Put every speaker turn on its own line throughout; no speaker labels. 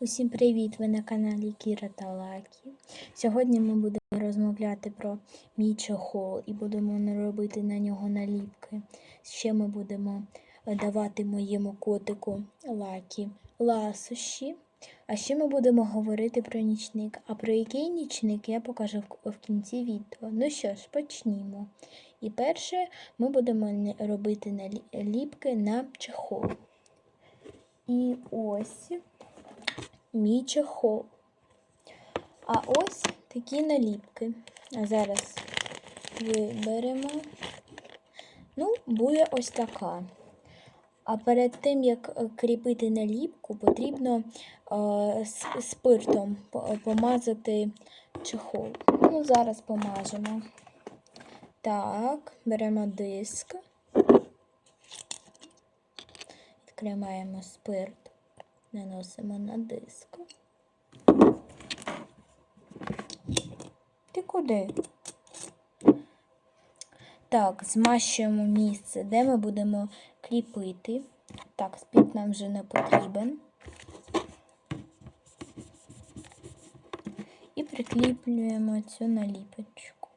Усім привіт! Ви на каналі Кіра та Лакі. Сьогодні ми будемо розмовляти про мій чохол і будемо робити на нього наліпки. Ще ми будемо давати моєму котику Лакі ласощі. А ще ми будемо говорити про нічник. А про який нічник я покажу в- в кінці відео. Ну що ж, почнімо. І перше ми будемо робити наліпки на чехол. І ось мій чехол. А ось такі наліпки. А зараз виберемо. Ну, буде ось така. А перед тим, як е, кріпити наліпку, потрібно е, спиртом помазати чехол. Ну, зараз помажемо. Так, беремо диск. Відкриваємо спирт, наносимо на диск. Ти куди? Так, змащуємо місце, де ми будемо кріпити. Так, спирт нам вже не потрібен. І прикріплюємо цю наліпочку.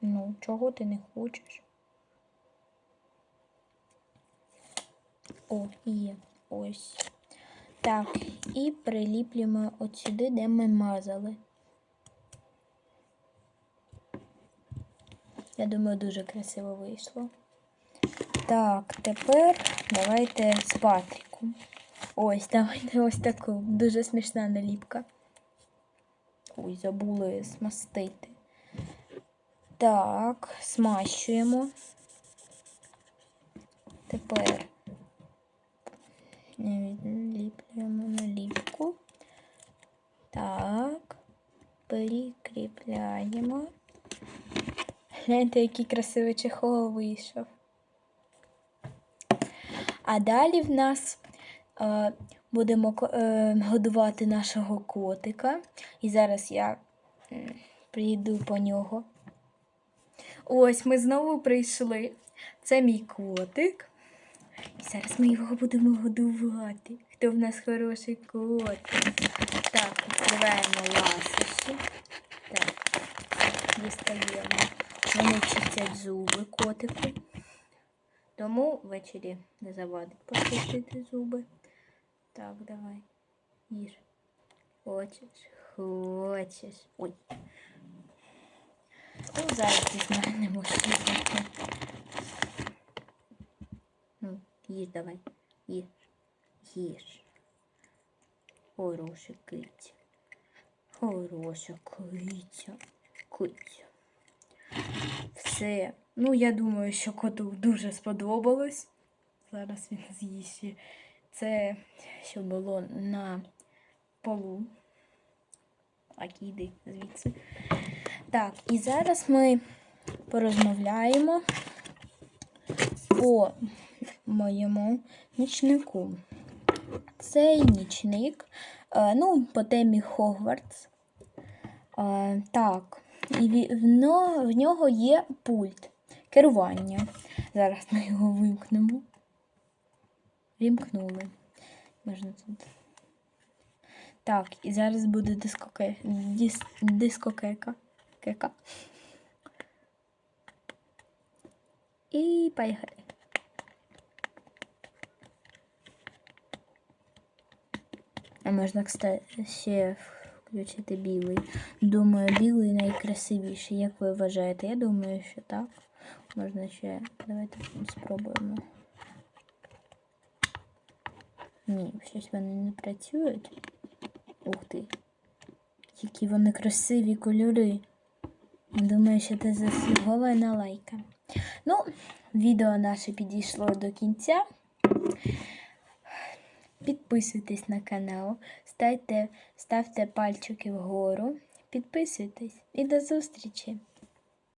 Ну, чого ти не хочеш? О, є. Ось. Так, і приліплюємо от сюди, де ми мазали. Я думаю, дуже красиво вийшло. Так, тепер давайте з Патріком. Ось, давайте ось таку. Дуже смішна наліпка. Ой, забули смастити. Так, смащуємо. Тепер відліплюємо наліпку. Так, прикріпляємо. Гляньте, який красивий чехол вийшов. А далі в нас е, будемо е, годувати нашого котика. І зараз я прийду по нього. Ось ми знову прийшли. Це мій котик. І зараз ми його будемо годувати. Хто в нас хороший котик. Так, відкриваємо ласощі. Так, дістаємо. Вони чистять зуби котику. Тому ввечері не завадить почистити зуби. Так, давай. Їж. Хочеш? Хочеш. Ой. Ну, зараз дізнаємо, що таке. Ну, їж давай. Їж. Їж. Хороша киця. Хороша киця. Киця. Все. Ну, я думаю, що коту дуже сподобалось. Зараз він з'їсть. Це що було на полу. А іди звідси. Так, і зараз ми порозмовляємо по моєму нічнику. Цей нічник, е, ну, по темі Хогвартс. Е, Так, і в нього є пульт керування. Зараз ми його вимкнемо. Вімкнули. Можна тут. Так, і зараз буде дискоке... дис... дискокека. Кека. І поїхали. А можна, кстати, ще включити білий. Думаю, білий найкрасивіший. Як ви вважаєте? Я думаю, що так. Можна ще. Давайте спробуємо. Ні, щось вони не працюють. Ух ти. Які вони красиві кольори. Думаю, що це заслугована лайка. Ну, відео наше підійшло до кінця. Підписуйтесь на канал, ставте, ставте пальчики вгору, підписуйтесь і до зустрічі!